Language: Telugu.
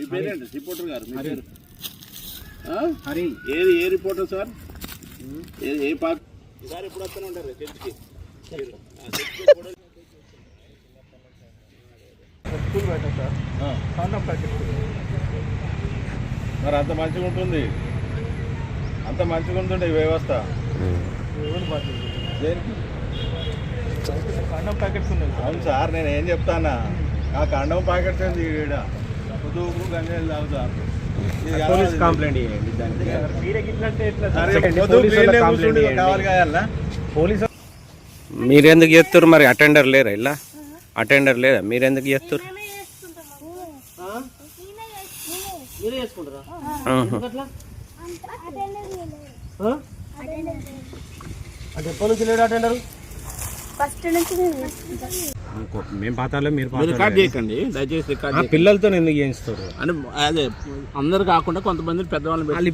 మీ పేరేంటి? రిపోర్టర్ గారు మీ పేరు? ఆ? హరి. ఏది? ఏ రిపోర్టర్ సార్? ఏ ఏ పార్ట్? ఈసారి ఎప్పుడు వస్తూనే ఉంటారు చర్చికి స్కూల్ సార్. కాండం ప్యాకెట్. మరి అంత మంచిగా ఉంటుంది. అంత మంచిగా ఉంటుండే ఈ వ్యవస్థ. దేనికి? కాండం ప్యాకెట్స్ ఉన్నాయి అవును సార్ నేను ఏం చెప్తానా ఆ కండం ప్యాకెట్స్ ఏంది ఈడ? గంజాయిలు తాగుతారు. పోలీస్ కంప్లైంట్ చేయండి మీరెందుకు చేస్తారు మరి? అటెండర్ లేరా ఇలా అటెండర్ లేదా? మీరెందుకు చేస్తారు? అంటే ఎప్పటి నుంచి లేడు. అటెండర్ ఫస్ట్ నుంచి మేము పాతాలో మీరు రికార్డ్ చేయకండి. దయచేసి రికార్డ్ పిల్లలతో ఎందుకు చేయిస్తారు? అని అదే అందరు కాకుండా కొంతమంది పెద్దవాళ్ళని పెట్టి